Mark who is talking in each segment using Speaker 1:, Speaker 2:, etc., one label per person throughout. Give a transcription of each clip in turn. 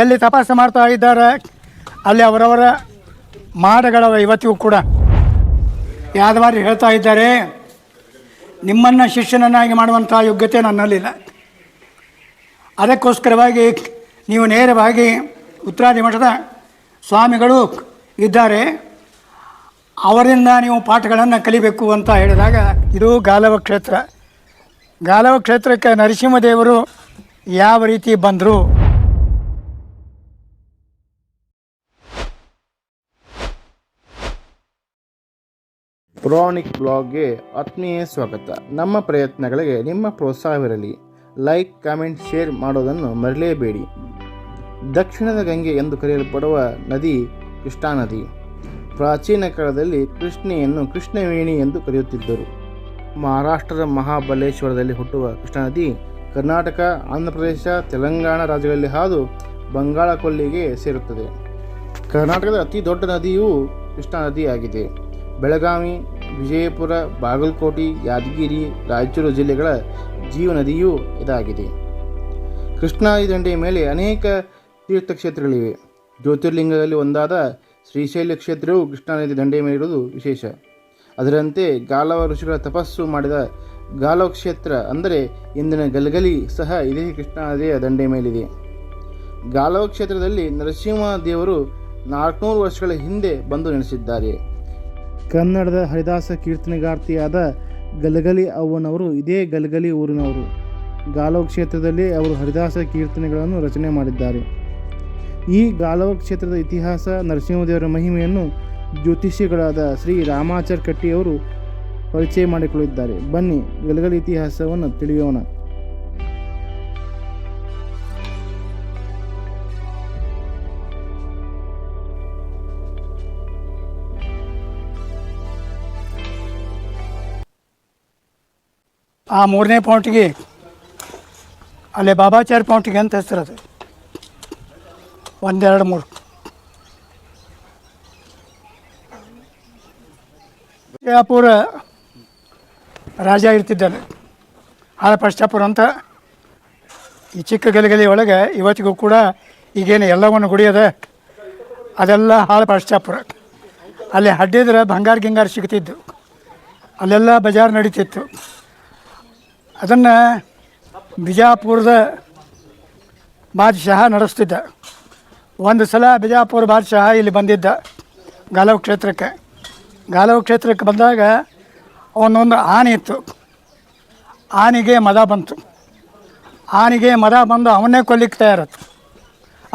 Speaker 1: ಎಲ್ಲಿ ತಪಾಸಣೆ ಮಾಡ್ತಾ ಇದ್ದಾರೆ, ಅಲ್ಲಿ ಅವರವರ ಮಾಡಗಳವ ಇವತ್ತಿಗೂ ಕೂಡ. ಯಾದವಾರಿ ಹೇಳ್ತಾ ಇದ್ದಾರೆ, ನಿಮ್ಮನ್ನು ಶಿಷ್ಯನನ್ನಾಗಿ ಮಾಡುವಂಥ ಯೋಗ್ಯತೆ ನನ್ನಲ್ಲಿಲ್ಲ. ಅದಕ್ಕೋಸ್ಕರವಾಗಿ ನೀವು ನೇರವಾಗಿ ಉತ್ತರಾದಿ ಮಠದ ಸ್ವಾಮಿಗಳು ಇದ್ದಾರೆ. ಅವರಿಂದ ನೀವು ಪಾಠಗಳನ್ನು ಕಲಿಬೇಕು ಅಂತ ಹೇಳಿದಾಗ ಇದು ಗಾಲವ ಕ್ಷೇತ್ರ. ಗಾಲವ ಕ್ಷೇತ್ರಕ್ಕೆ ನರಸಿಂಹದೇವರು ಯಾವ ರೀತಿ ಬಂದರು?
Speaker 2: ಪುರಾಣಿಕ್ ಬ್ಲಾಗ್ಗೆ ಆತ್ಮೀಯ ಸ್ವಾಗತ. ನಮ್ಮ ಪ್ರಯತ್ನಗಳಿಗೆ ನಿಮ್ಮ ಪ್ರೋತ್ಸಾಹವಿರಲಿ. ಲೈಕ್, ಕಾಮೆಂಟ್, ಶೇರ್ ಮಾಡೋದನ್ನು ಮರೆಯಲೇಬೇಡಿ. ದಕ್ಷಿಣದ ಗಂಗೆ ಎಂದು ಕರೆಯಲ್ಪಡುವ ನದಿ ಕೃಷ್ಣಾ ನದಿ ಪ್ರಾಚೀನ ಕಾಲದಲ್ಲಿ ಕೃಷ್ಣೆಯನ್ನು ಕೃಷ್ಣವೇಣಿ ಎಂದು ಕರೆಯುತ್ತಿದ್ದರು. ಮಹಾರಾಷ್ಟ್ರದ ಮಹಾಬಲೇಶ್ವರದಲ್ಲಿ ಹುಟ್ಟುವ ಕೃಷ್ಣಾ ನದಿ ಕರ್ನಾಟಕ, ಆಂಧ್ರಪ್ರದೇಶ, ತೆಲಂಗಾಣ ರಾಜ್ಯಗಳಲ್ಲಿ ಹಾದು ಬಂಗಾಳ ಕೊಲ್ಲಿಗೆ ಸೇರುತ್ತದೆ. ಕರ್ನಾಟಕದ ಅತಿ ದೊಡ್ಡ ನದಿಯು ಕೃಷ್ಣಾ ನದಿಯಾಗಿದೆ ಬೆಳಗಾವಿ ವಿಜಯಪುರ, ಬಾಗಲಕೋಟೆ, ಯಾದಗಿರಿ, ರಾಯಚೂರು ಜಿಲ್ಲೆಗಳ ಜೀವ ನದಿಯೂ ಇದಾಗಿದೆ ಕೃಷ್ಣಾದಿ ದಂಡೆಯ ಮೇಲೆ ಅನೇಕ ತೀರ್ಥಕ್ಷೇತ್ರಗಳಿವೆ. ಜ್ಯೋತಿರ್ಲಿಂಗದಲ್ಲಿ ಒಂದಾದ ಶ್ರೀಶೈಲ ಕ್ಷೇತ್ರವು ಕೃಷ್ಣಾ ನದಿ ದಂಡೆಯ ಮೇಲೆ ಇರುವುದು ವಿಶೇಷ. ಅದರಂತೆ ಗಾಲವ ಋಷಿಗಳ ತಪಸ್ಸು ಮಾಡಿದ ಗಾಲವ ಕ್ಷೇತ್ರ ಅಂದರೆ ಇಂದಿನ ಗಲಗಲಿ ಸಹ ಇದೇ ಕೃಷ್ಣಾ ನದಿಯ ದಂಡೆಯ ಮೇಲಿದೆ. ಗಾಲವ ಕ್ಷೇತ್ರದಲ್ಲಿ ನರಸಿಂಹ ದೇವರು ನಾಲ್ಕುನೂರು ವರ್ಷಗಳ ಹಿಂದೆ ಬಂದು ನೆಲೆಸಿದ್ದಾರೆ. ಕನ್ನಡದ ಹರಿದಾಸ ಕೀರ್ತನೆಗಾರ್ತಿಯಾದ ಗಲಗಲಿ ಅವ್ವನವರು ಇದೇ ಗಲಗಲಿ ಊರಿನವರು. ಗಾಲವ ಕ್ಷೇತ್ರದಲ್ಲಿ ಅವರು ಹರಿದಾಸ ಕೀರ್ತನೆಗಳನ್ನು ರಚನೆ ಮಾಡಿದ್ದಾರೆ. ಈ ಗಾಲವ ಕ್ಷೇತ್ರದ ಇತಿಹಾಸ ನರಸಿಂಹದೇವರ ಮಹಿಮೆಯನ್ನು ಜ್ಯೋತಿಷಿಗಳಾದ ಶ್ರೀ ರಾಮಾಚಾರ್ ಕಟ್ಟಿಯವರು ಪರಿಚಯ ಮಾಡಿಕೊಳ್ಳಿದ್ದಾರೆ ಬನ್ನಿ ಗಲಗಲಿ ಇತಿಹಾಸವನ್ನು ತಿಳಿಯೋಣ.
Speaker 1: ಆ ಮೂರನೇ ಪೌಂಟಿಗೆ ಅಲ್ಲಿ ಬಾಬಾಚಾರ್ ಪಾಯಿಂಟ್ಗೆ ಅಂತ ಅದು. ಒಂದೆರಡು ಮೂರು. ವಿಜಯಪುರ ರಾಜ ಇರ್ತಿದ್ದಾನೆ. ಹಳಪಶ್ಚಾಪುರ ಅಂತ ಈ ಚಿಕ್ಕ ಗಲಗಲಿ ಒಳಗೆ ಇವತ್ತಿಗೂ ಕೂಡ ಈಗೇನು ಎಲ್ಲವನ್ನು ಗುಡಿ ಅದ ಅದೆಲ್ಲ ಹಾಳು ಪಶ್ಚಾಪುರ ಅಲ್ಲಿ ಹಡ್ಡಿದ್ರೆ ಬಂಗಾರ ಗಿಂಗಾರ ಸಿಗ್ತಿದ್ದು ಅಲ್ಲೆಲ್ಲ ಬಜಾರ್ ನಡೀತಿತ್ತು. ಅದನ್ನು ಬಿಜಾಪುರದ ಬಾದಶಾಹ ನಡೆಸ್ತಿದ್ದ. ಒಂದು ಸಲ ಬಿಜಾಪುರ ಬಾದಶಾಹ ಇಲ್ಲಿ ಬಂದಿದ್ದ ಗಾಲವ್ ಕ್ಷೇತ್ರಕ್ಕೆ. ಗಾಲವ್ ಕ್ಷೇತ್ರಕ್ಕೆ ಬಂದಾಗ ಅವನೊಂದು ಆನೆ ಇತ್ತು. ಆನೆಗೆ ಮದ ಬಂತು. ಆನೆಗೆ ಮದ ಬಂದು ಅವನೇ ಕೊಲ್ಲಿಕ್ಕೆ ತಯಾರತ್ತು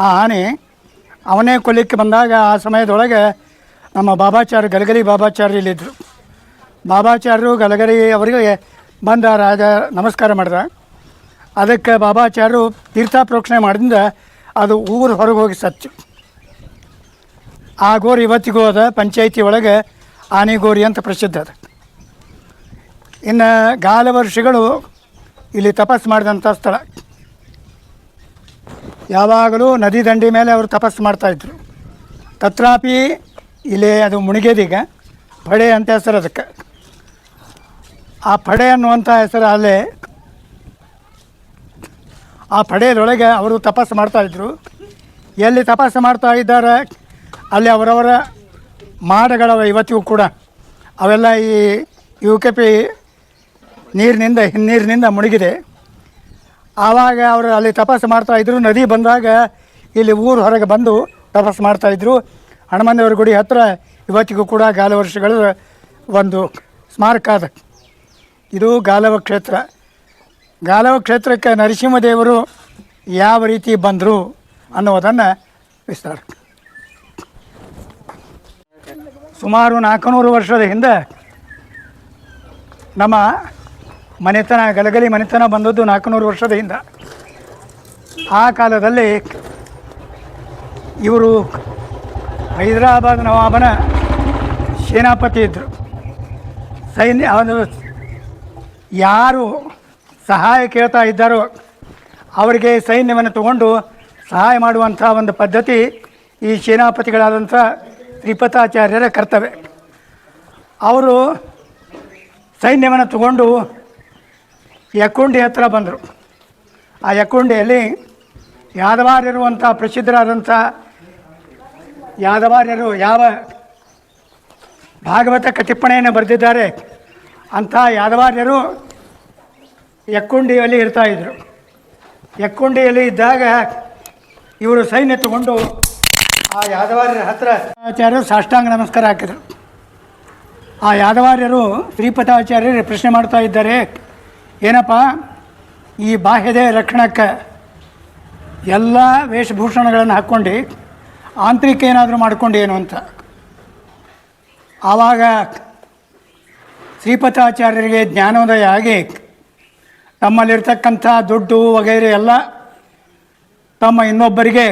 Speaker 1: ಆ ಆನೆ ಅವನೇ ಕೊಲ್ಲಿಕ್ಕೆ ಬಂದಾಗ ಆ ಸಮಯದೊಳಗೆ ನಮ್ಮ ಬಾಬಾಚಾರ್ಯ ಗಲಗರಿ ಬಾಬಾಚಾರ್ಯ ಇಲ್ಲಿದ್ದರು ಬಾಬಾಚಾರ್ಯರು ಗಲಗರಿ ಅವರಿಗೆ ಬಂದ ರಾಜ ನಮಸ್ಕಾರ ಮಾಡಿದ. ಅದಕ್ಕೆ ಬಾಬಾಚಾರ್ಯರು ತೀರ್ಥ ಪ್ರೋಕ್ಷಣೆ ಮಾಡಿದಿಂದ ಅದು ಊರು ಹೊರಗೆ ಹೋಗಿ ಸತ್ತು. ಆ ಗೋರಿ ಇವತ್ತಿಗೂ ಅದ, ಪಂಚಾಯಿತಿ ಒಳಗೆ ಆನೆಗೋರಿ ಅಂತ ಪ್ರಸಿದ್ಧ ಅದ. ಇನ್ನು ಗಾಲ ವರ್ಷಗಳು ಇಲ್ಲಿ ತಪಸ್ಸು ಮಾಡಿದಂಥ ಸ್ಥಳ. ಯಾವಾಗಲೂ ನದಿ ದಂಡಿ ಮೇಲೆ ಅವರು ತಪಸ್ಸು ಮಾಡ್ತಾಯಿದ್ರು ತತ್ರಾಪಿ ಇಲ್ಲಿ ಅದು ಮುಣಿಗೇದೀಗ ಪಡೆ ಅಂತ ಹೆಸರು ಅದಕ್ಕೆ. ಆ ಪಡೆ ಅನ್ನುವಂಥ ಹೆಸರು ಅಲ್ಲೇ ಆ ಪಡೆಯದೊಳಗೆ ಅವರು ತಪಸ್ಸು ಮಾಡ್ತಾಯಿದ್ರು ಎಲ್ಲಿ ತಪಸ್ಸು ಮಾಡ್ತಾ ಇದ್ದಾರೆ, ಅಲ್ಲಿ ಅವರವರ ಮಾಡಗಳವ ಇವತ್ತಿಗೂ ಕೂಡ. ಅವೆಲ್ಲ ಈ ಯು ಕೆ ಪಿ ನೀರಿನಿಂದ ಹಿನ್ನೀರಿನಿಂದ ಮುಳುಗಿದೆ. ಆವಾಗ ಅವರು ಅಲ್ಲಿ ತಪಸ್ಸು ಮಾಡ್ತಾಯಿದ್ರು ನದಿ ಬಂದಾಗ ಇಲ್ಲಿ ಊರು ಹೊರಗೆ ಬಂದು ತಪಸ್ಸು ಮಾಡ್ತಾಯಿದ್ರು ಹನುಮಂದೇವ್ರ ಗುಡಿ ಹತ್ತಿರ ಇವತ್ತಿಗೂ ಕೂಡ ಗಾಲ ವರ್ಷಗಳ ಒಂದು ಸ್ಮಾರಕ ಅದ. ಇದು ಗಾಲವ ಕ್ಷೇತ್ರ. ಗಾಲವ ಕ್ಷೇತ್ರಕ್ಕೆ ನರಸಿಂಹದೇವರು ಯಾವ ರೀತಿ ಬಂದರು ಅನ್ನೋದನ್ನು ವಿಸ್ತಾರ. ಸುಮಾರು ನಾಲ್ಕುನೂರು ವರ್ಷದ ಹಿಂದೆ ನಮ್ಮ ಮನೆತನ, ಗಲಗಲಿ ಮನೆತನ ಬಂದದ್ದು ನಾಲ್ಕುನೂರು ವರ್ಷದ ಹಿಂದೆ. ಆ ಕಾಲದಲ್ಲಿ ಇವರು ಹೈದರಾಬಾದ್ ನವಾಬನ ಸೇನಾಪತಿ ಇದ್ದರು ಸೈನ್ಯ ಯಾರು ಸಹಾಯ ಕೇಳ್ತಾ ಇದ್ದಾರೋ ಅವರಿಗೆ ಸೈನ್ಯವನ್ನು ತಗೊಂಡು ಸಹಾಯ ಮಾಡುವಂಥ ಒಂದು ಪದ್ಧತಿ ಈ ಸೇನಾಪತಿಗಳಾದಂಥ ತ್ರಿಪಥಾಚಾರ್ಯರ ಕರ್ತವ್ಯ. ಅವರು ಸೈನ್ಯವನ್ನು ತಗೊಂಡು ಯಕ್ಕುಂಡಿ ಹತ್ರ ಬಂದರು. ಆ ಯಕ್ಕುಂಡಿಯಲ್ಲಿ ಯಾದವಾರ್ಯರು ಅಂತ ಪ್ರಸಿದ್ಧರಾದಂಥ ಯಾದವಾರ್ಯರು ಯಾವ ಭಾಗವತ ಕಟಿಪ್ಪಣೆಯನ್ನು ಬರೆದಿದ್ದಾರೆ? ಅಂಥ ಯಾದವಾರ್ಯರು ಎಕ್ಕುಂಡಿಯಲ್ಲಿ ಇರ್ತಾಯಿದ್ರು ಎಕ್ಕುಂಡಿಯಲ್ಲಿ ಇದ್ದಾಗ ಇವರು ಸೈನ್ಯ ತಗೊಂಡು ಆ ಯಾದವಾರ್ಯರ ಹತ್ರ ಆಚಾರ್ಯರು ಸಾಷ್ಟಾಂಗ ನಮಸ್ಕಾರ ಹಾಕಿದರು. ಆ ಯಾದವಾರ್ಯರು ಶ್ರೀಪತಾಚಾರ್ಯರು ಪ್ರಶ್ನೆ ಮಾಡ್ತಾ ಇದ್ದಾರೆ, ಏನಪ್ಪ, ಈ ಬಾಹ್ಯದ ರಕ್ಷಣಕ್ಕೆ ಎಲ್ಲ ವೇಷಭೂಷಣಗಳನ್ನು ಹಾಕ್ಕೊಂಡು ಆಂತರಿಕ ಏನಾದರೂ ಮಾಡ್ಕೊಂಡು ಏನು ಅಂತ. ಆವಾಗ ಶ್ರೀಪತಾಚಾರ್ಯರಿಗೆ ಜ್ಞಾನೋದಯ ಆಗಿ ತಮ್ಮಲ್ಲಿರ್ತಕ್ಕಂಥ ದುಡ್ಡು, ವಗೈರೆ ಎಲ್ಲ ತಮ್ಮ ಇನ್ನೊಬ್ಬರಿಗೆ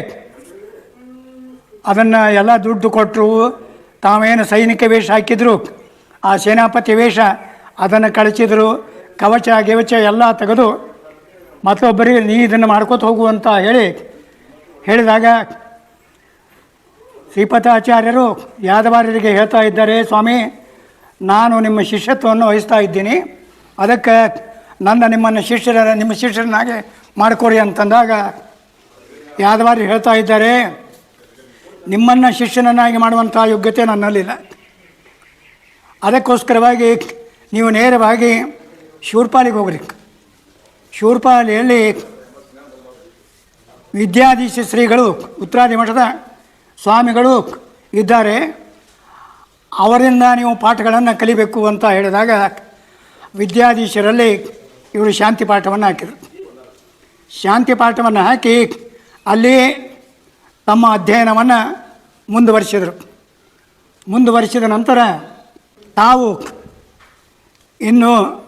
Speaker 1: ಅದನ್ನು ಎಲ್ಲ ದುಡ್ಡು ಕೊಟ್ಟರು ತಾವೇನು ಸೈನಿಕ ವೇಷ ಹಾಕಿದ್ರು, ಆ ಸೇನಾಪತಿ ವೇಷ ಅದನ್ನು ಕಳಿಸಿದ್ರು, ಕವಚ, ಗಿವಚ ಎಲ್ಲ ತೆಗೆದು ಮತ್ತೊಬ್ಬರಿಗೆ ನೀ ಇದನ್ನು ಮಾಡ್ಕೋತ ಹೋಗು ಅಂತ ಹೇಳಿ ಹೇಳಿದಾಗ ಶ್ರೀಪತಾಚಾರ್ಯರು ಯಾದವಾರ್ಯರಿಗೆ ಹೇಳ್ತಾ ಇದ್ದಾರೆ, ಸ್ವಾಮಿ ನಾನು ನಿಮ್ಮ ಶಿಷ್ಯತ್ವವನ್ನು ವಹಿಸ್ತಾ ಇದ್ದೀನಿ. ಅದಕ್ಕೆ ನನ್ನ ನಿಮ್ಮನ್ನು ಶಿಷ್ಯರ ನಿಮ್ಮ ಶಿಷ್ಯರನ್ನಾಗಿ ಮಾಡಿಕೊಡಿ ಅಂತಂದಾಗ ಯಾದವಾರು ಹೇಳ್ತಾ ಇದ್ದಾರೆ, ನಿಮ್ಮನ್ನು ಶಿಷ್ಯನನ್ನಾಗಿ ಮಾಡುವಂಥ ಯೋಗ್ಯತೆ ನನ್ನಲ್ಲಿಲ್ಲ. ಅದಕ್ಕೋಸ್ಕರವಾಗಿ ನೀವು ನೇರವಾಗಿ ಶೂರ್ಪಾಲಿಗೆ ಹೋಗ್ರಿ. ಶೂರ್ಪಾಲಿಯಲ್ಲಿ ವಿದ್ಯಾಧೀಶ ಶ್ರೀಗಳು, ಉತ್ತರಾದಿ ಮಠದ ಸ್ವಾಮಿಗಳು ಇದ್ದಾರೆ. ಅವರಿಂದ ನೀವು ಪಾಠಗಳನ್ನು ಕಲಿಬೇಕು ಅಂತ ಹೇಳಿದಾಗ ವಿದ್ಯಾಧೀಶರಲ್ಲಿ ಇವರು ಶಾಂತಿ ಪಾಠವನ್ನು ಹಾಕಿದರು. ಶಾಂತಿ ಪಾಠವನ್ನು ಹಾಕಿ ಅಲ್ಲಿ ತಮ್ಮ ಅಧ್ಯಯನವನ್ನು ಮುಂದುವರಿಸಿದರು. ಮುಂದುವರಿಸಿದ ನಂತರ ತಾವು ಇನ್ನು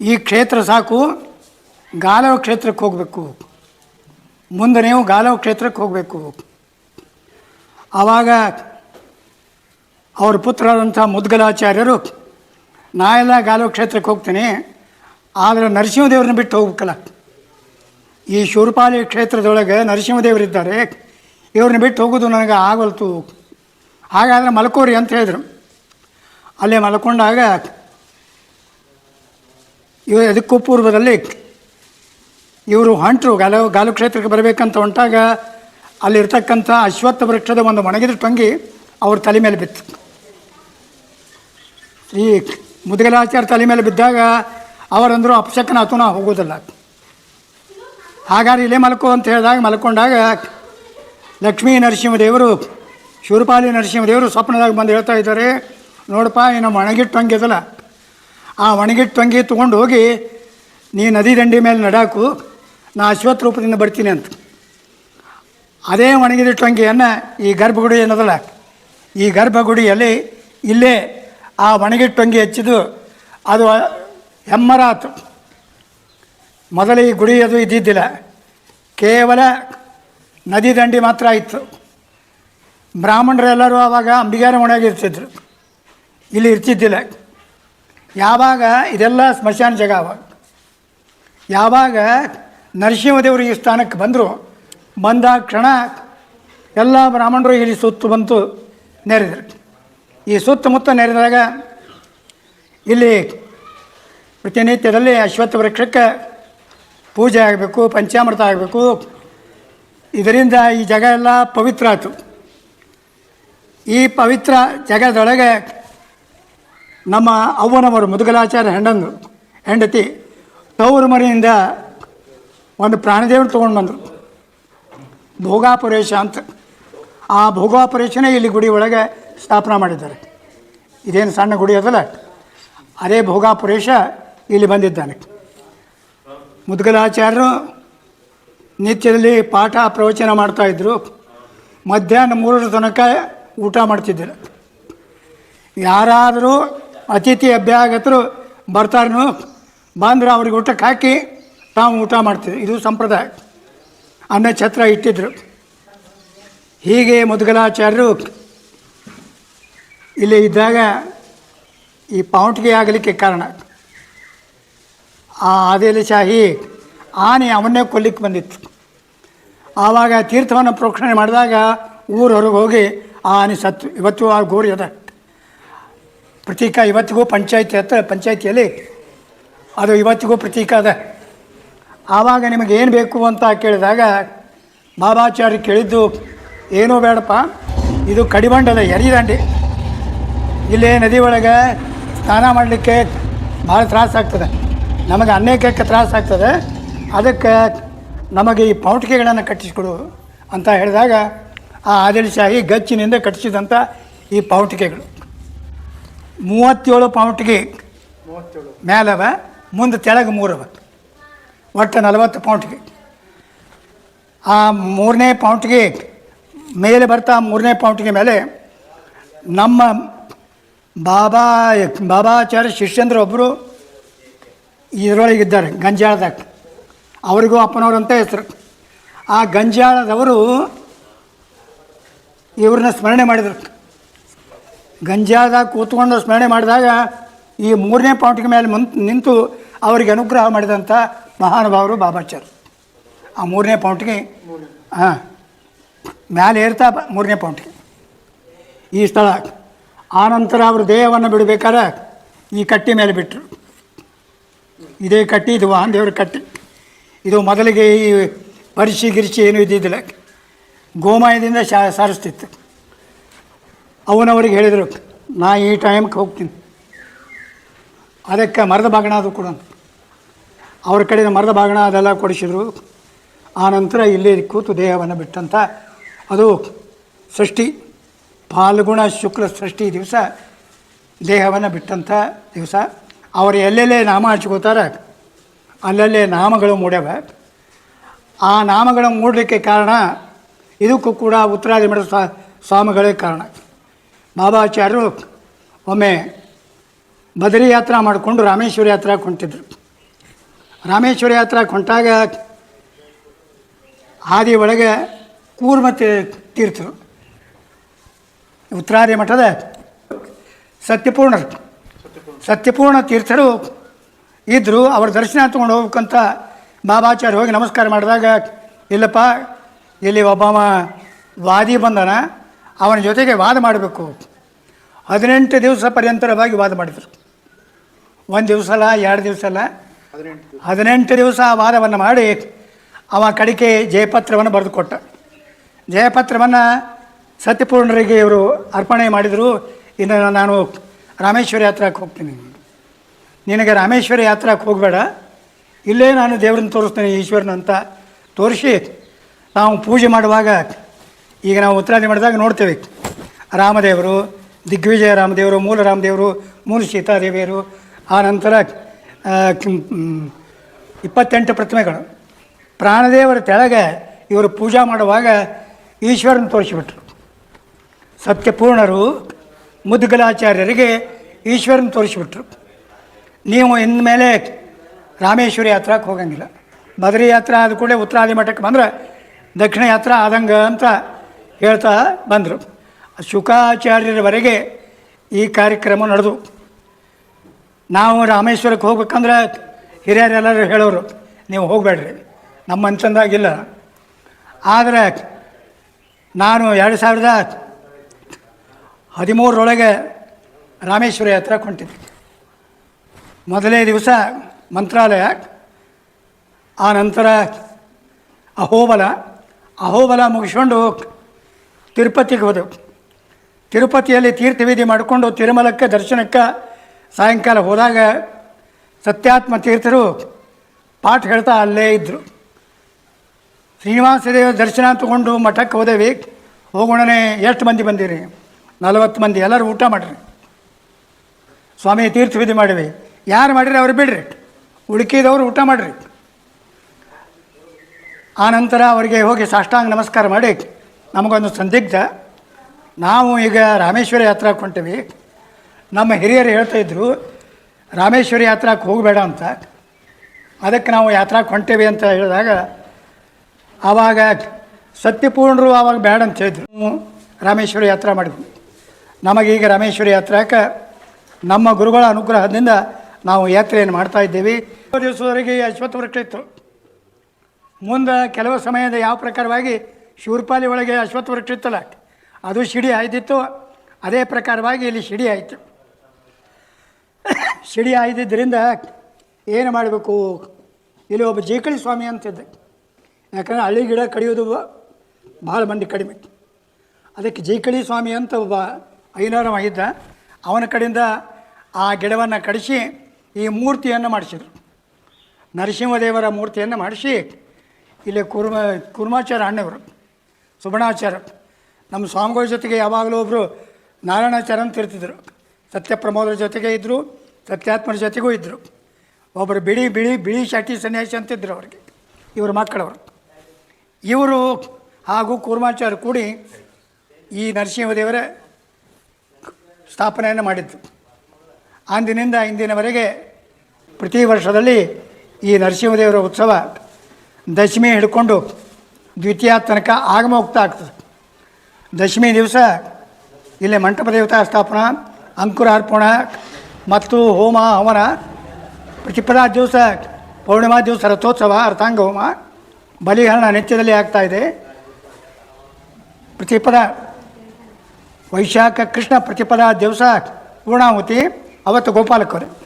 Speaker 1: ಈ ಕ್ಷೇತ್ರ ಸಾಕು, ಗಾಲವ ಕ್ಷೇತ್ರಕ್ಕೆ ಹೋಗಬೇಕು. ಮುಂದೆ ನೀವು ಗಾಲವ ಕ್ಷೇತ್ರಕ್ಕೆ ಹೋಗಬೇಕು. ಆವಾಗ ಅವ್ರ ಪುತ್ರರಾದಂಥ ಮುದ್ಗಲಾಚಾರ್ಯರು, ನಾ ಎಲ್ಲ ಗಾಲೋ ಕ್ಷೇತ್ರಕ್ಕೆ ಹೋಗ್ತೀನಿ, ಆದರೆ ನರಸಿಂಹದೇವ್ರನ್ನ ಬಿಟ್ಟು ಹೋಗ್ಬೇಕಲ್ಲ. ಈ ಶೂರ್ಪಾಲಿ ಕ್ಷೇತ್ರದೊಳಗೆ ನರಸಿಂಹದೇವರಿದ್ದಾರೆ, ಇವ್ರನ್ನ ಬಿಟ್ಟು ಹೋಗೋದು ನನಗೆ ಆಗಲ್ತು. ಹಾಗಾದರೆ ಮಲ್ಕೋರಿ ಅಂತ ಹೇಳಿದರು. ಅಲ್ಲೇ ಮಲ್ಕೊಂಡಾಗ ಇವ ಅದಕ್ಕೂ ಪೂರ್ವದಲ್ಲಿ ಇವರು ಹೊಂಟರು, ಗಾಲ, ಗಾಲು ಕ್ಷೇತ್ರಕ್ಕೆ ಬರಬೇಕಂತ ಹೊಂಟಾಗ ಅಲ್ಲಿರ್ತಕ್ಕಂಥ ಅಶ್ವತ್ಥ ವೃಕ್ಷದ ಒಂದು ಒಣಗಿದ ಟೊಂಗಿ ಅವ್ರ ತಲೆ ಮೇಲೆ ಬಿತ್ತು. ಶ್ರೀ ಮುದಗಲಾಚಾರ ತಲೆ ಮೇಲೆ ಬಿದ್ದಾಗ ಅವರಂದರು ಅಪಶಕನ ನಾವು ಹೋಗೋದಿಲ್ಲ. ಹಾಗಾದ್ರೆ ಇಲ್ಲೇ ಮಲ್ಕೋ ಅಂತ ಹೇಳಿದಾಗ ಮಲ್ಕೊಂಡಾಗ ಲಕ್ಷ್ಮೀ ನರಸಿಂಹದೇವರು ಶಿವಪಾಲಿ ನರಸಿಂಹದೇವರು ಸ್ವಪ್ನದಾಗ ಬಂದು ಹೇಳ್ತಾ ಇದ್ದಾರೆ, ನೋಡಪ್ಪ ಏನು ಒಣಗಿಟ್ಟು ಹಂಗಿದಲ್ಲ ಆ ಒಣಗಿಟ್ಟು ಹಂಗೆ ತೊಗೊಂಡು ಹೋಗಿ, ನೀ ನದಿ ದಂಡಿ ಮೇಲೆ ನಡಾಕು, ನಾ ಅಶ್ವತ್ ರೂಪದಿಂದ ಬರ್ತೀನಿ ಅಂತ. ಅದೇ ಒಣಗಿದ ಟೊಂಗಿಯನ್ನು ಈ ಗರ್ಭಗುಡಿ ಏನದಲ್ಲ ಈ ಗರ್ಭಗುಡಿಯಲ್ಲಿ ಇಲ್ಲೇ ಆ ಒಣಗಿಟ್ಟು ಹಂಗೆ ಹಚ್ಚಿದ್ದು ಅದು ಹೆಮ್ಮರ ಆತು ಮೊದಲು ಈ ಗುಡಿ ಅದು ಇದ್ದಿದ್ದಿಲ್ಲ. ಕೇವಲ ನದಿ ದಂಡಿ ಮಾತ್ರ ಇತ್ತು ಬ್ರಾಹ್ಮಣರೆಲ್ಲರೂ ಆವಾಗ ಅಂಬಿಗಾರ ಒಣಗಿ ಇರ್ತಿದ್ರು ಇಲ್ಲಿ ಇರ್ತಿದ್ದಿಲ್ಲ. ಯಾವಾಗ ಇದೆಲ್ಲ ಸ್ಮಶಾನ ಜಾಗ ಅವಾಗ ಯಾವಾಗ ನರಸಿಂಹದೇವರು ಈ ಸ್ಥಾನಕ್ಕೆ ಬಂದರು, ಬಂದ ಕ್ಷಣ ಎಲ್ಲ ಬ್ರಾಹ್ಮಣರು ಇಲ್ಲಿ ಸುತ್ತು ಬಂತು, ನೆರೆದರು. ಈ ಸುತ್ತಮುತ್ತ ನೆರೆದಾಗ ಇಲ್ಲಿ ಪ್ರತಿನಿತ್ಯದಲ್ಲಿ ಅಶ್ವತ್ಥ ವೃಕ್ಷಕ್ಕೆ ಪೂಜೆ ಆಗಬೇಕು, ಪಂಚಾಮೃತ ಆಗಬೇಕು. ಇದರಿಂದ ಈ ಜಾಗ ಎಲ್ಲ ಪವಿತ್ರ ಆಯಿತು. ಈ ಪವಿತ್ರ ಜಗದೊಳಗೆ ನಮ್ಮ ಅವ್ವನವರು, ಮುದುಗಲಾಚಾರ್ಯ ಹೆಂಡಂದು ಹೆಂಡತಿ ತವರು ಮರಿಯಿಂದ ಒಂದು ಪ್ರಾಣದೇವರು ತೊಗೊಂಡು ಬಂದರು. ಭೋಗಾಪುರೇಶ ಅಂತ. ಆ ಭೋಗಾಪುರೇಶನೇ ಇಲ್ಲಿ ಗುಡಿ ಒಳಗೆ ಸ್ಥಾಪನೆ ಮಾಡಿದ್ದಾರೆ. ಇದೇನು ಸಣ್ಣ ಗುಡಿ ಅದಲ್ಲ? ಅದೇ ಭೋಗಾಪುರೇಶ ಇಲ್ಲಿ ಬಂದಿದ್ದಾನೆ. ಮುದ್ಗಲಾಚಾರ್ಯರು ನಿತ್ಯದಲ್ಲಿ ಪಾಠ ಪ್ರವಚನ ಮಾಡ್ತಾಯಿದ್ರು ಮಧ್ಯಾಹ್ನ ಮೂರರ ತನಕ ಊಟ ಮಾಡ್ತಿದ್ದರು. ಯಾರಾದರೂ ಅತಿಥಿ ಅಭ್ಯಾಗತರು ಬರ್ತಾರನು, ಬಂದ್ರೆ ಅವ್ರಿಗೆ ಊಟಕ್ಕೆ ಹಾಕಿ ತಾವು ಊಟ ಮಾಡ್ತಿದ್ರು ಇದು ಸಂಪ್ರದಾಯ. ಅನ್ನ ಛತ್ರ ಇಟ್ಟಿದ್ದರು ಹೀಗೆ ಮುದ್ಗಲಾಚಾರ್ಯರು ಇಲ್ಲಿ ಇದ್ದಾಗ ಈ ಪಾವಂಟಿಗೆ ಆಗಲಿಕ್ಕೆ ಕಾರಣ. ಆ ಆದಿಲಶಾಹಿ ಆನೆ ಅವನ್ನೇ ಕೊಲ್ಲಿಕ್ಕೆ ಬಂದಿತ್ತು. ಆವಾಗ ತೀರ್ಥವನ್ನು ಪ್ರೋಕ್ಷಣೆ ಮಾಡಿದಾಗ ಊರು ಹೊರಗೆ ಹೋಗಿ ಆ ಆನೆ ಸತ್ತು. ಇವತ್ತು ಆ ಗೋರಿ ಅದ. ಪ್ರತೀಕ ಇವತ್ತಿಗೂ ಪಂಚಾಯತಿ ಹತ್ರ, ಪಂಚಾಯತಿಯಲ್ಲಿ ಅದು ಇವತ್ತಿಗೂ ಪ್ರತೀಕ ಅದ. ಆವಾಗ ನಿಮಗೆ ಏನು ಬೇಕು ಅಂತ ಕೇಳಿದಾಗ ಬಾಬಾಚಾರ್ಯ ಕೇಳಿದ್ದು, ಏನೂ ಬೇಡಪ್ಪ, ಇದು ಕಡಿಬಂಡದ ಎರಿದಂಡಿ ಇಲ್ಲಿ ನದಿ ಒಳಗೆ ಸ್ನಾನ ಮಾಡಲಿಕ್ಕೆ ಭಾಳ ತ್ರಾಸಾಗ್ತದೆ ನಮಗೆ ಅನೇಕಕ್ಕೆ ತ್ರಾಸಾಗ್ತದೆ ಅದಕ್ಕೆ ನಮಗೆ ಈ ಪೌಟಿಕೆಗಳನ್ನು ಕಟ್ಟಿಸಿಕೊಡು ಅಂತ ಹೇಳಿದಾಗ ಆ ಆದಿಲ್ಶಾಹಿ ಗಚ್ಚಿನಿಂದ ಕಟ್ಟಿಸಿದಂಥ ಈ ಪೌಟಿಕೆಗಳು. ಮೂವತ್ತೇಳು ಪೌಟಿಗೆ ಮೇಲವ ಮುಂದೆ ತೆಳಗೆ ಮೂರವ. ಒಟ್ಟು ನಲವತ್ತು ಪೌಂಟಿಗೆ ಆ ಮೂರನೇ ಪೌಂಟಿಗೆ ಮೇಲೆ ಬರ್ತಾ ಮೂರನೇ ಪೌಂಟಿಗೆ ಮೇಲೆ ನಮ್ಮ ಬಾಬಾ, ಬಾಬಾಚಾರ್ಯ ಶಿಷ್ಯಂದ್ರ ಒಬ್ಬರು ಇದರೊಳಗಿದ್ದಾರೆ ಗಂಜಾಳದಾಗ. ಅವರಿಗೂ ಅಪ್ಪನವರಂತ ಹೆಸರು. ಆ ಗಂಜಾಳದವರು ಇವ್ರನ್ನ ಸ್ಮರಣೆ ಮಾಡಿದರು. ಗಂಜಾಳದಾಗ ಕೂತ್ಕೊಂಡು ಸ್ಮರಣೆ ಮಾಡಿದಾಗ ಈ ಮೂರನೇ ಪಾಯಿಂಟ್ಗೆ ಮೇಲೆ ಮುನ್ ನಿಂತು ಅವರಿಗೆ ಅನುಗ್ರಹ ಮಾಡಿದಂಥ ಮಹಾನುಭಾವರು ಬಾಬಾಚಾರ್ಯ. ಆ ಮೂರನೇ ಪಾಯಿಂಟ್ಗೆ ಹಾಂ, ಮ್ಯಾಲೆ ಏರ್ತಾ ಮೂರನೇ ಪಾಯಿಂಟ್ಗೆ ಈ ಸ್ಥಳ. ಆನಂತರ ಅವರು ದೇಹವನ್ನು ಬಿಡಬೇಕಾದ್ರೆ ಈ ಕಟ್ಟಿ ಮೇಲೆ ಬಿಟ್ಟರು. ಇದೇ ಕಟ್ಟಿ, ಇದು ವಾಹನ, ದೇವರ ಕಟ್ಟಿ. ಇದು ಮೊದಲಿಗೆ ಈ ಪರಿಶಿ ಗಿರಿಶಿ ಏನು ಇದ್ದಿದ್ದಿಲ್ಲ. ಗೋಮಯದಿಂದ ಶಾ, ಸಾರಿಸ್ತಿತ್ತು. ಅವನವರಿಗೆ ಹೇಳಿದರು, ನಾ ಈ ಟೈಮ್ಗೆ ಹೋಗ್ತೀನಿ. ಅದಕ್ಕೆ ಮರದ ಬಾಗಣ ಅದು ಕೂಡ ಅವ್ರ ಕಡೆಯಿಂದ ಮರದ ಬಾಗಣ ಅದೆಲ್ಲ ಕೊಡಿಸಿದ್ರು. ಆನಂತರ ಇಲ್ಲೇ ಕೂತು ದೇಹವನ್ನು ಬಿಟ್ಟಂತ ಅದು ಷಷ್ಠಿ ಫಾಲ್ಗುಣ ಶುಕ್ಲ ಸೃಷ್ಟಿ ದಿವಸ ದೇಹವನ್ನು ಬಿಟ್ಟಂಥ ದಿವಸ. ಅವರು ಎಲ್ಲೆಲ್ಲೇ ನಾಮ ಹಚ್ಕೋತಾರೆ? ಅಲ್ಲಲ್ಲೇ ನಾಮಗಳು ಮೂಡ್ಯವ. ಆ ನಾಮಗಳು ಮೂಡಲಿಕ್ಕೆ ಕಾರಣ ಇದಕ್ಕೂ ಕೂಡ ಉತ್ತರಾದಿ ಸ್ವಾ, ಸ್ವಾಮಿಗಳೇ ಕಾರಣ. ಬಾಬಾಚಾರ್ಯರು ಒಮ್ಮೆ ಬದರಿ ಯಾತ್ರಾ ಮಾಡಿಕೊಂಡು ರಾಮೇಶ್ವರ ಯಾತ್ರ ಹೊಂಟಿದ್ರು ರಾಮೇಶ್ವರ ಯಾತ್ರೆ ಹೊಂಟಾಗ ಹಾದಿ ಒಳಗೆ ಕೂರ್ಮ ತೀರ್ಥರು. ಉತ್ತರಾದಿ ಮಠದ ಸತ್ಯಪೂರ್ಣರು. ಸತ್ಯಪೂರ್ಣ ತೀರ್ಥರು ಇದ್ದರು ಅವ್ರ ದರ್ಶನ ತೊಗೊಂಡು ಹೋಗ್ಬೇಕಂತ ಬಾಬಾಚಾರ್ಯ ಹೋಗಿ ನಮಸ್ಕಾರ ಮಾಡಿದಾಗ, ಇಲ್ಲಪ್ಪ, ಇಲ್ಲಿ ಒಬ್ಬವ ವಾದಿ ಬಂದನ, ಅವನ ಜೊತೆಗೆ ವಾದ ಮಾಡಬೇಕು. ಹದಿನೆಂಟು ದಿವಸ ಪರ್ಯಂತರವಾಗಿ ವಾದ ಮಾಡಿದರು. ಒಂದು ದಿವಸ ಅಲ್ಲ, ಎರಡು ದಿವಸ ಅಲ್ಲ. ಹದಿನೆಂಟು ದಿವಸ ಆ ವಾದವನ್ನು ಮಾಡಿ, ಅವ ಕಡಿಕೆ ಜಯಪತ್ರವನ್ನು ಬರೆದುಕೊಟ್ಟ. ಜಯಪತ್ರವನ್ನು ಸತ್ಯಪೂರ್ಣರಿಗೆ ಇವರು ಅರ್ಪಣೆ ಮಾಡಿದರು. ಇನ್ನು ನಾನು ರಾಮೇಶ್ವರ ಯಾತ್ರಾಕ್ಕೆ ಹೋಗ್ತೀನಿ. ನಿನಗೆ ರಾಮೇಶ್ವರ ಯಾತ್ರಾಕ್ಕೆ ಹೋಗಬೇಡ. ಇಲ್ಲೇ ನಾನು ದೇವ್ರನ್ನ ತೋರಿಸ್ತೀನಿ, ಈಶ್ವರನ ಅಂತ ತೋರಿಸಿ ನಾವು ಪೂಜೆ ಮಾಡುವಾಗ ಈಗ ನಾವು ಉತ್ತರಾದಿ ಮಾಡಿದಾಗ ನೋಡ್ತೇವೆ. ರಾಮದೇವರು, ದಿಗ್ವಿಜಯ ರಾಮದೇವರು, ಮೂಲ ರಾಮದೇವರು, ಮೂಲ ಸೀತಾದೇವಿಯರು, ಆ ನಂತರ ಇಪ್ಪತ್ತೆಂಟು ಪ್ರತಿಮೆಗಳು. ಪ್ರಾಣದೇವರ ತೆಳಗೆ ಇವರು ಪೂಜಾ ಮಾಡುವಾಗ ಈಶ್ವರನ ತೋರಿಸಿಬಿಟ್ರು. ಸತ್ಯಪೂರ್ಣರು ಮುದ್ಗಲಾಚಾರ್ಯರಿಗೆ ಈಶ್ವರನ ತೋರಿಸಿಬಿಟ್ರು. ನೀವು ಇನ್ಮೇಲೆ ರಾಮೇಶ್ವರಿ ಯಾತ್ರಾಕ್ಕೆ ಹೋಗಂಗಿಲ್ಲ. ಬದರಿ ಯಾತ್ರ ಆದ ಕೂಡಲೇ ಉತ್ತರಾದಿ ಮಠಕ್ಕೆ ಬಂದ್ರೆ ದಕ್ಷಿಣ ಯಾತ್ರಾ ಆದಂಗೆ ಅಂತ ಹೇಳ್ತಾ ಬಂದರು. ಶುಕಾಚಾರ್ಯರವರೆಗೆ ಈ ಕಾರ್ಯಕ್ರಮ ನಡೆದು ನಾವು ರಾಮೇಶ್ವರಕ್ಕೆ ಹೋಗ್ಬೇಕಂದ್ರೆ ಹಿರಿಯರೆಲ್ಲರೂ ಹೇಳೋರು, ನೀವು ಹೋಗಬೇಡ್ರಿ. ನಮ್ಮ ಮನ್ಸಂದಾಗಿಲ್ಲ ಆದರೆ ನಾನು ಎರಡು ಸಾವಿರದ ಹದಿಮೂರರೊಳಗೆ ರಾಮೇಶ್ವರ ಯಾತ್ರೆ ಹೊಂಟಿದ್ದೆ ಮೊದಲೇ ದಿವಸ ಮಂತ್ರಾಲಯ, ಆ ನಂತರ ಅಹೋಬಲ. ಅಹೋಬಲ ಮುಗಿಸ್ಕೊಂಡು ತಿರುಪತಿಗೆ ಹೋದೆವು. ತಿರುಪತಿಯಲ್ಲಿ ತೀರ್ಥವಿಧಿ ಮಾಡಿಕೊಂಡು ತಿರುಮಲಕ್ಕೆ ದರ್ಶನಕ್ಕೆ ಸಾಯಂಕಾಲ ಹೋದಾಗ ಸತ್ಯಾತ್ಮ ತೀರ್ಥರು ಪಾಠ ಹೇಳ್ತಾ ಅಲ್ಲೇ ಇದ್ದರು ಶ್ರೀನಿವಾಸ ದೇವ ದರ್ಶನ ತಗೊಂಡು ಮಠಕ್ಕೆ ಹೋದೇವಿ. ಹೋಗೋಣನೆ ಎಷ್ಟು ಮಂದಿ ಬಂದಿರಿ? ನಲವತ್ತು ಮಂದಿ, ಎಲ್ಲರೂ ಊಟ ಮಾಡಿರಿ. ಸ್ವಾಮಿ, ತೀರ್ಥ ವಿಧಿ ಮಾಡಿವಿ. ಯಾರು ಮಾಡಿರಿ ಅವ್ರು ಬಿಡ್ರಿ. ಉಳುಕಿದವರು ಊಟ ಮಾಡಿರಿ. ಆನಂತರ ನಂತರ ಅವರಿಗೆ ಹೋಗಿ ಸಾಷ್ಟಾಂಗ ನಮಸ್ಕಾರ ಮಾಡಿ, ನಮಗೊಂದು ಸಂದಿಗ್ಧ. ನಾವು ಈಗ ರಾಮೇಶ್ವರ ಯಾತ್ರೆ ಹೊಂಟೀವಿ. ನಮ್ಮ ಹಿರಿಯರು ಹೇಳ್ತಾ ಇದ್ರು, ರಾಮೇಶ್ವರ ಯಾತ್ರಾಕ್ಕೆ ಹೋಗಬೇಡ ಅಂತ. ಅದಕ್ಕೆ ನಾವು ಯಾತ್ರಾ ಹೊಂಟೇವಿ ಅಂತ ಹೇಳಿದಾಗ, ಆವಾಗ ಸತ್ಯಪೂರ್ಣರು ಆವಾಗ ಬೇಡ ಅಂತ ಹೇಳಿದ್ರು. ರಾಮೇಶ್ವರ ಯಾತ್ರಾ ಮಾಡಿದ್ವಿ. ನಮಗೀಗ ರಾಮೇಶ್ವರಿ ಯಾತ್ರಾಕ್ಕೆ ನಮ್ಮ ಗುರುಗಳ ಅನುಗ್ರಹದಿಂದ ನಾವು ಯಾತ್ರೆಯನ್ನು ಮಾಡ್ತಾ ಇದ್ದೇವೆ. ದಿವಸದವರೆಗೆ ಈ ಅಶ್ವತ್ಥ ವೃಕ್ಷ ಇತ್ತು. ಮುಂದೆ ಕೆಲವು ಸಮಯದ ಯಾವ ಪ್ರಕಾರವಾಗಿ ಶೂರ್ಪಾಲಿ ಒಳಗೆ ಅಶ್ವತ್ಥ ವೃಕ್ಷ ಇತ್ತಲ್ಲ, ಅದು ಶಿಡಿ ಆಯ್ದಿತ್ತು. ಅದೇ ಪ್ರಕಾರವಾಗಿ ಇಲ್ಲಿ ಶಿಡಿ ಆಯಿತು. ಶಿಡಿ ಆಯ್ದಿದ್ದರಿಂದ ಏನು ಮಾಡಬೇಕು? ಇಲ್ಲಿ ಒಬ್ಬ ಜೇಕಳಿ ಸ್ವಾಮಿ ಅಂತಿದ್ದೆ. ಯಾಕಂದರೆ ಹಳ್ಳಿ ಗಿಡ ಕಡಿಯೋದು ಭಾಳ ಮಂದಿ ಕಡಿಮೆ. ಅದಕ್ಕೆ ಜೇಕಳಿ ಸ್ವಾಮಿ ಅಂತ ಒಬ್ಬ ಐನಾರವ ಆಗಿದ್ದ. ಅವನ ಕಡೆಯಿಂದ ಆ ಗಿಡವನ್ನು ಕಡಿಸಿ ಈ ಮೂರ್ತಿಯನ್ನು ಮಾಡಿಸಿದರು. ನರಸಿಂಹದೇವರ ಮೂರ್ತಿಯನ್ನು ಮಾಡಿಸಿ ಇಲ್ಲಿ ಕುರ್ಮ, ಕುರ್ಮಾಚಾರ ಅಣ್ಣವರು ಸುಬಣಾಚಾರ ನಮ್ಮ ಸ್ವಾಮಿಗಳ ಜೊತೆಗೆ ಯಾವಾಗಲೂ ಒಬ್ಬರು ನಾರಾಯಣಾಚಾರ ಅಂತ ಇರ್ತಿದ್ರು ಸತ್ಯಪ್ರಮೋದರ ಜೊತೆಗೆ ಇದ್ದರು ಸತ್ಯಾತ್ಮರ ಜೊತೆಗೂ ಇದ್ದರು ಒಬ್ಬರು ಬಿಳಿ ಬಿಳಿ ಬಿಳಿ ಶಾಟಿ ಸನ್ಯಾಸಿ ಅಂತಿದ್ರು ಅವ್ರಿಗೆ, ಇವ್ರ ಮಕ್ಕಳವರು. ಇವರು ಹಾಗೂ ಕೂರ್ಮಾಚಾರ ಕೂಡಿ ಈ ನರಸಿಂಹದೇವರ ಸ್ಥಾಪನೆಯನ್ನು ಮಾಡಿತ್ತು ಅಂದಿನಿಂದ ಇಂದಿನವರೆಗೆ ಪ್ರತಿ ವರ್ಷದಲ್ಲಿ ಈ ನರಸಿಂಹದೇವರ ಉತ್ಸವ ದಶಮಿ ಹಿಡ್ಕೊಂಡು ದ್ವಿತೀಯ ತನಕ ಆಗಮ ಹೋಗ್ತಾ ಆಗ್ತದೆ. ದಶಮಿ ದಿವಸ ಇಲ್ಲಿ ಮಂಟಪ ದೇವತಾ ಸ್ಥಾಪನಾ ಅಂಕುರಾರ್ಪಣ ಮತ್ತು ಹೋಮ ಹವನ, ಪ್ರತಿಪದ ದಿವಸ ಪೌರ್ಣಿಮಾ ದಿವಸ ರಥೋತ್ಸವ ಅರ್ಥಾಂಗ ಹೋಮ ಬಲಿಹರಣ ನಿತ್ಯದಲ್ಲಿ ಇದೆ. ಪ್ರತಿಪದ ವೈಶಾಖ ಕೃಷ್ಣ ಪ್ರತಿಪದ ದಿವಸ ಪೂರ್ಣಾಹುತಿ, ಅವತ್ತು ಗೋಪಾಲಕರು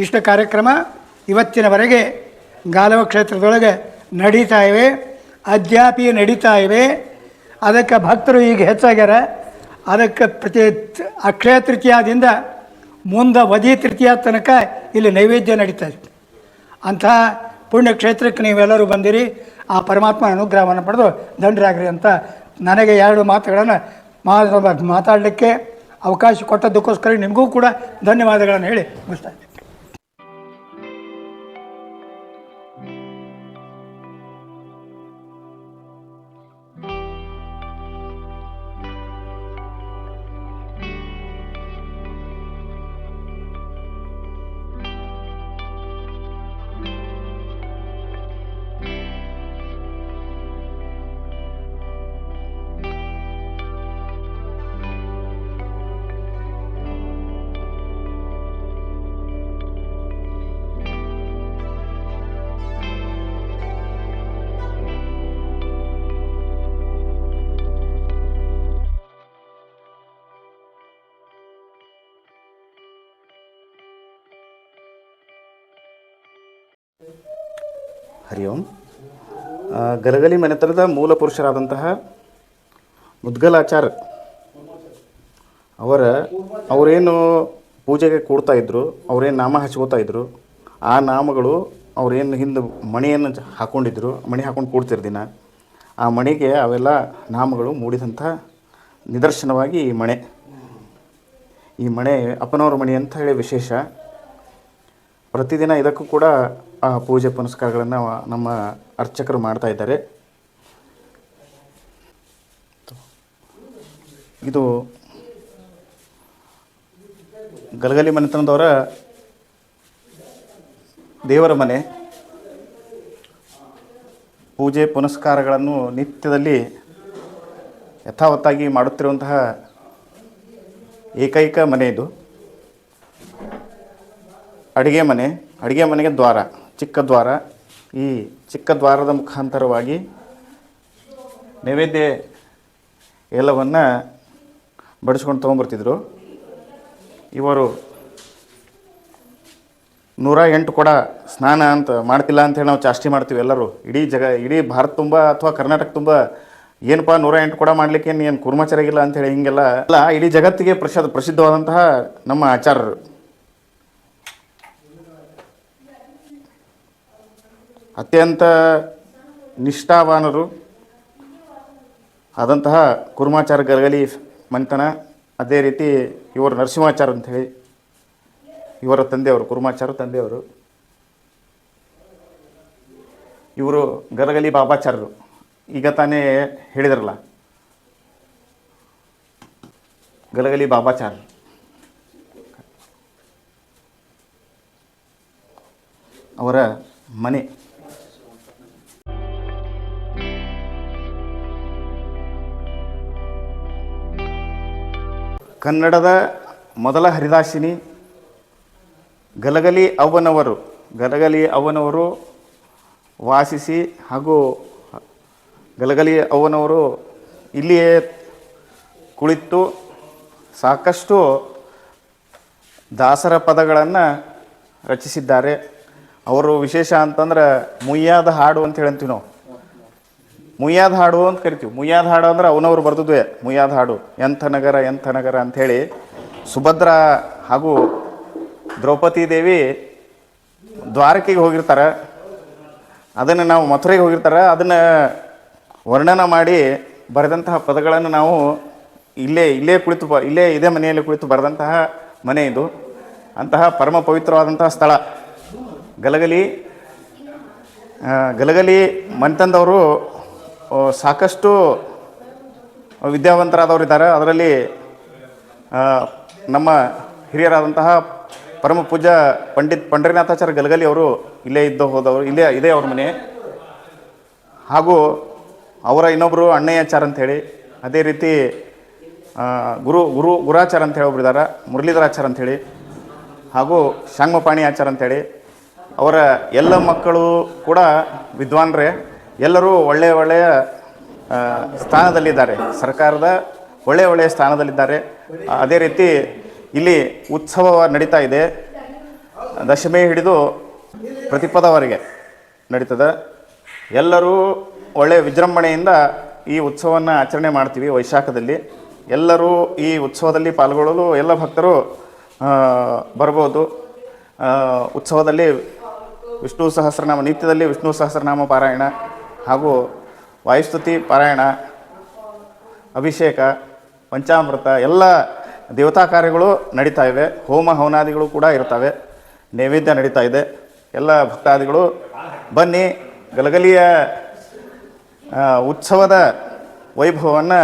Speaker 1: ಇಷ್ಟು ಕಾರ್ಯಕ್ರಮ ಇವತ್ತಿನವರೆಗೆ ಗಾಲವ ಕ್ಷೇತ್ರದೊಳಗೆ ನಡೀತಾ ಇವೆ, ಅದ್ಯಾಪಿ ನಡೀತಾ ಇವೆ. ಅದಕ್ಕೆ ಭಕ್ತರು ಈಗ ಹೆಚ್ಚಾಗ್ಯಾರ. ಅದಕ್ಕೆ ಪ್ರತಿ ಅಕ್ಷಯ ತೃತೀಯದಿಂದ ಮುಂದೆ ವಧಿ ತೃತೀಯ ತನಕ ಇಲ್ಲಿ ನೈವೇದ್ಯ ನಡೀತಾ ಇದೆ. ಅಂಥ ಪುಣ್ಯಕ್ಷೇತ್ರಕ್ಕೆ ನೀವೆಲ್ಲರೂ ಬಂದಿರಿ. ಆ ಪರಮಾತ್ಮ ಅನುಗ್ರಹವನ್ನು ಪಡೆದು ದಂಡರಾಗ್ರಿ ಅಂತ ನನಗೆ ಎರಡು ಮಾತುಗಳನ್ನು ಮಾತಾಡಲಿಕ್ಕೆ ಅವಕಾಶ ಕೊಟ್ಟದ್ದಕ್ಕೋಸ್ಕರ ನಿಮಗೂ ಕೂಡ ಧನ್ಯವಾದಗಳನ್ನು ಹೇಳಿ ಮುಗಿಸ್ತಾ.
Speaker 3: ಹರಿ ಓಂ. ಗಲಗಲಿ ಮನೆತನದ ಮೂಲ ಪುರುಷರಾದಂತಹ ಮುದ್ಗಲಾಚಾರ ಅವರ, ಅವರೇನು ಪೂಜೆಗೆ ಕೂಡ್ತಾ ಇದ್ರು, ಅವರೇನು ನಾಮ ಹಚ್ಕೋತಾ ಇದ್ದರು ಆ ನಾಮಗಳು ಅವರೇನು ಹಿಂದೆ ಮಣಿಯನ್ನು ಹಾಕೊಂಡಿದ್ರು, ಮಣಿ ಹಾಕೊಂಡು ಕೂಡ್ತಿರ ದಿನ, ಆ ಮಣಿಗೆ ಅವೆಲ್ಲ ನಾಮಗಳು ಮೂಡಿದಂಥ ನಿದರ್ಶನವಾಗಿ ಈ ಮಣೆ. ಈ ಮಣೆ ಅಪ್ಪನವ್ರ ಮಣಿ ಅಂತ ಹೇಳಿ ವಿಶೇಷ. ಪ್ರತಿದಿನ ಇದಕ್ಕೂ ಕೂಡ ಪೂಜೆ ಪುನಸ್ಕಾರಗಳನ್ನು ನಮ್ಮ ಅರ್ಚಕರು ಮಾಡ್ತಾ ಇದ್ದಾರೆ. ಇದು ಗಲಗಲಿ ಮನೆತನದವರ ದೇವರ ಮನೆ. ಪೂಜೆ ಪುನಸ್ಕಾರಗಳನ್ನು ನಿತ್ಯದಲ್ಲಿ ಯಥಾವತ್ತಾಗಿ ಮಾಡುತ್ತಿರುವಂತಹ ಏಕೈಕ ಮನೆ ಇದು. ಅಡುಗೆ ಮನೆ, ಅಡುಗೆ ಮನೆಗೆ ದ್ವಾರ, ಚಿಕ್ಕ ದ್ವಾರ. ಈ ಚಿಕ್ಕ ದ್ವಾರದ ಮುಖಾಂತರವಾಗಿ ನೈವೇದ್ಯ ಎಲ್ಲವನ್ನು ಬಡಿಸ್ಕೊಂಡು ತೊಗೊಂಬರ್ತಿದ್ರು ಇವರು ನೂರ ಎಂಟು ಕೂಡ ಸ್ನಾನ ಅಂತ ಮಾಡ್ತಿಲ್ಲ ಅಂತೇಳಿ ನಾವು ಚಾಷ್ಟಿ ಮಾಡ್ತೀವಿ ಎಲ್ಲರೂ. ಇಡೀ ಜಗ, ಇಡೀ ಭಾರತ ತುಂಬ ಅಥವಾ ಕರ್ನಾಟಕ ತುಂಬ ಏನಪ್ಪ ನೂರ ಎಂಟು ಕೂಡ ಮಾಡ್ಲಿಕ್ಕೆ ಏನು ಕುರ್ಮಾಚಾರಾಗಿಲ್ಲ ಅಂತ ಹೇಳಿ ಹಿಂಗೆಲ್ಲ, ಅಲ್ಲ, ಇಡೀ ಜಗತ್ತಿಗೆ ಪ್ರಸಿದ್ಧ ಪ್ರಸಿದ್ಧವಾದಂತಹ ನಮ್ಮ ಆಚಾರ್ಯರು. ಅತ್ಯಂತ ನಿಷ್ಠಾವಾನರು ಆದಂತಹ ಕುರ್ಮಾಚಾರ ಗರಗಲಿ ಮನೆತನ ಅದೇ ರೀತಿ ಇವರು ನರಸಿಂಹಾಚಾರ ಅಂಥೇಳಿ ಇವರ ತಂದೆಯವರು, ಕುರ್ಮಾಚಾರ ತಂದೆಯವರು. ಇವರು ಗಲಗಲಿ ಬಾಬಾಚಾರ್ಯರು. ಈಗ ತಾನೇ ಹೇಳಿದ್ರಲ್ಲ ಗಲಗಲಿ ಬಾಬಾಚಾರ್ಯ ಅವರ ಮನೆ ಕನ್ನಡದ ಮೊದಲ ಹರಿದಾಸಿನಿ ಗಲಗಲಿ ಅವ್ವನವರು ಗಲಗಲಿ ಅವ್ವನವರು ವಾಸಿಸಿ ಹಾಗೂ ಗಲಗಲಿ ಅವ್ವನವರು ಇಲ್ಲಿಯೇ ಕುಳಿತು ಸಾಕಷ್ಟು ದಾಸರ ಪದಗಳನ್ನು ರಚಿಸಿದ್ದಾರೆ. ಅವರು ವಿಶೇಷ ಅಂತಂದ್ರೆ ಮುಯ್ಯಾದ ಹಾಡು ಅಂತ ಹೇಳ್ತೀವಿ ನಾವು. ಮುಯ್ಯಾದ ಹಾಡು ಅಂತ ಕರಿತೀವಿ. ಮುಯ್ಯಾದ ಹಾಡು ಅಂದ್ರೆ ಅವನವ್ರು ಬರೆದದ್ವೇ ಮುಯ್ಯಾದ ಹಾಡು ಎಂಥ ನಗರ ಎಂಥ ನಗರ ಅಂಥೇಳಿ ಸುಭದ್ರ ಹಾಗೂ ದ್ರೌಪದಿ ದೇವಿ ದ್ವಾರಕೆಗೆ ಹೋಗಿರ್ತಾರೆ. ಅದನ್ನು ನಾವು ಮಥುರೆಗೆ ಹೋಗಿರ್ತಾರೆ. ಅದನ್ನು ವರ್ಣನ ಮಾಡಿ ಬರೆದಂತಹ ಪದಗಳನ್ನು ನಾವು ಇಲ್ಲೇ ಇಲ್ಲೇ ಕುಳಿತು ಬ, ಇಲ್ಲೇ ಇದೇ ಮನೆಯಲ್ಲಿ ಕುಳಿತು ಬರೆದಂತಹ ಮನೆ ಇದು. ಅಂತಹ ಪರಮ ಪವಿತ್ರವಾದಂತಹ ಸ್ಥಳ. ಗಲಗಲಿ ಗಲಗಲಿ ಮಂತಂದವರು ಸಾಕಷ್ಟು ವಿದ್ಯಾವಂತರಾದವರು ಇದ್ದಾರೆ ಅದರಲ್ಲಿ ನಮ್ಮ ಹಿರಿಯರಾದಂತಹ ಪರಮ ಪೂಜ್ಯ ಪಂಡಿತ್ ಪಂಡರಿನಾಥಾಚಾರ್ಯ ಗಲಗಲಿ ಅವರು ಇಲ್ಲೇ ಇದ್ದು ಹೋದವರು, ಇಲ್ಲೇ, ಇದೇ ಅವ್ರ ಮನೆ. ಹಾಗೂ ಅವರ ಇನ್ನೊಬ್ಬರು ಅಣ್ಣಯ್ಯಾಚಾರ್ ಅಂಥೇಳಿ, ಅದೇ ರೀತಿ ಗುರು ಗುರು, ಗುರಾಚಾರ್ ಅಂತ ಹೇಳಿ ಒಬ್ರು ಇದ್ದಾರೆ, ಮುರಳೀಧರಾಚಾರ್ ಅಂಥೇಳಿ, ಹಾಗೂ ಶಾಂಗಮಪಾಣಿ ಆಚಾರ್ ಅಂಥೇಳಿ. ಅವರ ಎಲ್ಲ ಮಕ್ಕಳು ಕೂಡ ವಿದ್ವಾನ್ರೇ. ಎಲ್ಲರೂ ಒಳ್ಳೆಯ ಒಳ್ಳೆಯ ಸ್ಥಾನದಲ್ಲಿದ್ದಾರೆ. ಸರ್ಕಾರದ ಒಳ್ಳೆಯ ಒಳ್ಳೆಯ ಸ್ಥಾನದಲ್ಲಿದ್ದಾರೆ. ಅದೇ ರೀತಿ ಇಲ್ಲಿ ಉತ್ಸವ ನಡೀತಾ ಇದೆ. ದಶಮಿ ಹಿಡಿದು ಪ್ರತಿಪದವರೆಗೆ ನಡೀತದೆ. ಎಲ್ಲರೂ ಒಳ್ಳೆಯ ವಿಜೃಂಭಣೆಯಿಂದ ಈ ಉತ್ಸವವನ್ನು ಆಚರಣೆ ಮಾಡ್ತೀವಿ ವೈಶಾಖದಲ್ಲಿ. ಎಲ್ಲರೂ ಈ ಉತ್ಸವದಲ್ಲಿ ಪಾಲ್ಗೊಳ್ಳಲು ಎಲ್ಲ ಭಕ್ತರು ಬರ್ಬೋದು. ಉತ್ಸವದಲ್ಲಿ ವಿಷ್ಣು ಸಹಸ್ರನಾಮ, ನಿತ್ಯದಲ್ಲಿ ವಿಷ್ಣು ಸಹಸ್ರನಾಮ ಪಾರಾಯಣ. ಹಾಗೂ ವಾಯುಸ್ತುತಿ, ಪಾರಾಯಣ, ಅಭಿಷೇಕ, ಪಂಚಾಮೃತ, ಎಲ್ಲ ದೇವತಾ ಕಾರ್ಯಗಳು ನಡೀತಾ ಇವೆ. ಹೋಮ ಹವನಾದಿಗಳು ಕೂಡ ಇರ್ತವೆ ನೈವೇದ್ಯ ನಡೀತಾ ಇದೆ. ಎಲ್ಲ ಭಕ್ತಾದಿಗಳು ಬನ್ನಿ. ಗಲಗಲಿಯ ಉತ್ಸವದ ವೈಭವವನ್ನು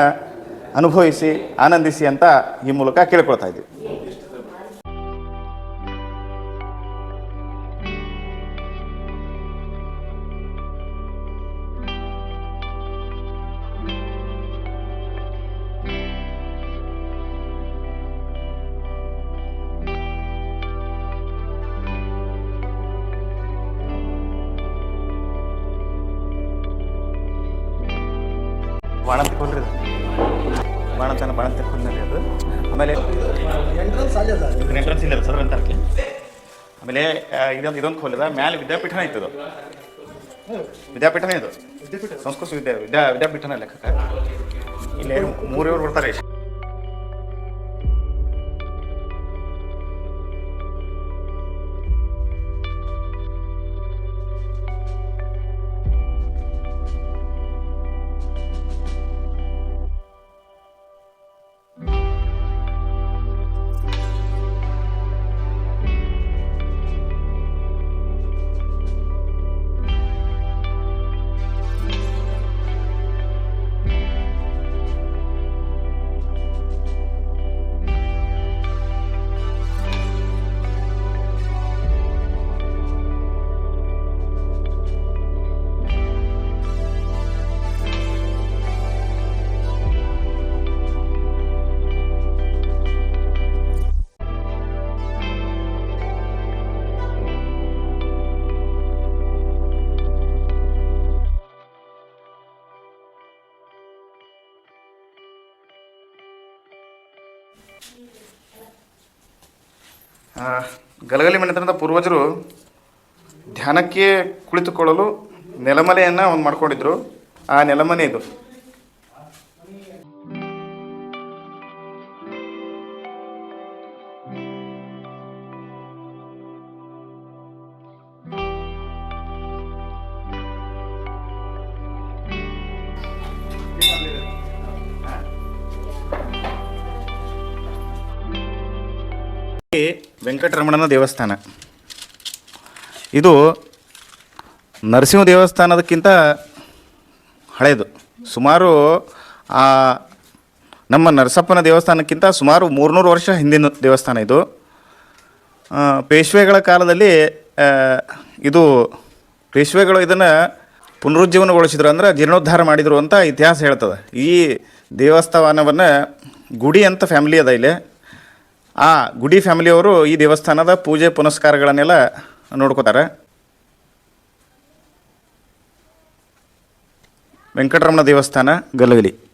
Speaker 3: ಅನುಭವಿಸಿ, ಆನಂದಿಸಿ ಅಂತ ಈ ಮೂಲಕ ಕೇಳ್ಕೊಳ್ತಾ ಇದ್ದೀವಿ. ತಗೊಂಡ್ರಿ ಅದು. ಆಮೇಲೆ ಎಂಟ್ರೆನ್ಸ್ ಇಲ್ಲ ಸರ್ ಅಂತ ಆಮೇಲೆ ಇದೊಂದು ಇದೊಂದು ಖೋಲಿದ ಮ್ಯಾಲೆ ವಿದ್ಯಾಪೀಠನ ಅದು. ವಿದ್ಯಾಪೀಠನೇ ಇದು ಸಂಸ್ಕೃತ ವಿದ್ಯಾ ವಿದ್ಯಾ ವಿದ್ಯಾಪೀಠನ ಲೆಕ್ಕಕ್ಕೆ. ಇಲ್ಲಿ ಮೂರೇವ್ರು ಬರ್ತಾರೆ. ಗಲಗಲಿ ಮನೆತನದ ಪೂರ್ವಜರು ಧ್ಯಾನಕ್ಕೆ ಕುಳಿತುಕೊಳ್ಳಲು ನೆಲಮನೆಯನ್ನು ಒಂದು ಮಾಡ್ಕೊಂಡಿದ್ರು. ಆ ನೆಲಮನೆ ಇದು. ವೆಂಕಟರಮಣನ ದೇವಸ್ಥಾನ. ಇದು ನರಸಿಂಹ ದೇವಸ್ಥಾನದಕ್ಕಿಂತ ಹಳೆಯದು ಸುಮಾರು, ಆ, ನಮ್ಮ ನರಸಪ್ಪನ ದೇವಸ್ಥಾನಕ್ಕಿಂತ ಸುಮಾರು ಮೂರುನೂರು ವರ್ಷ ಹಿಂದಿನ ದೇವಸ್ಥಾನ ಇದು. ಪೇಶ್ವೆಗಳ ಕಾಲದಲ್ಲಿ ಇದು ಪೇಶ್ವೆಗಳು ಇದನ್ನು ಪುನರುಜ್ಜೀವನಗೊಳಿಸಿದ್ರು ಅಂದ್ರೆ ಜೀರ್ಣೋದ್ಧಾರ ಮಾಡಿದರು ಅಂತ ಇತಿಹಾಸ ಹೇಳ್ತದೆ. ಈ ದೇವಸ್ಥಾನವನ್ನು ಗುಡಿ ಅಂತ ಫ್ಯಾಮಿಲಿ ಅದ ಇಲ್ಲಿ. ಆ ಗುಡಿ ಫ್ಯಾಮಿಲಿಯವರು ಈ ದೇವಸ್ಥಾನದ ಪೂಜೆ ಪುನಸ್ಕಾರಗಳನ್ನೆಲ್ಲ ನೋಡ್ಕೋತಾರೆ. ವೆಂಕಟರಮಣ ದೇವಸ್ಥಾನ ಗಲಗಲಿ.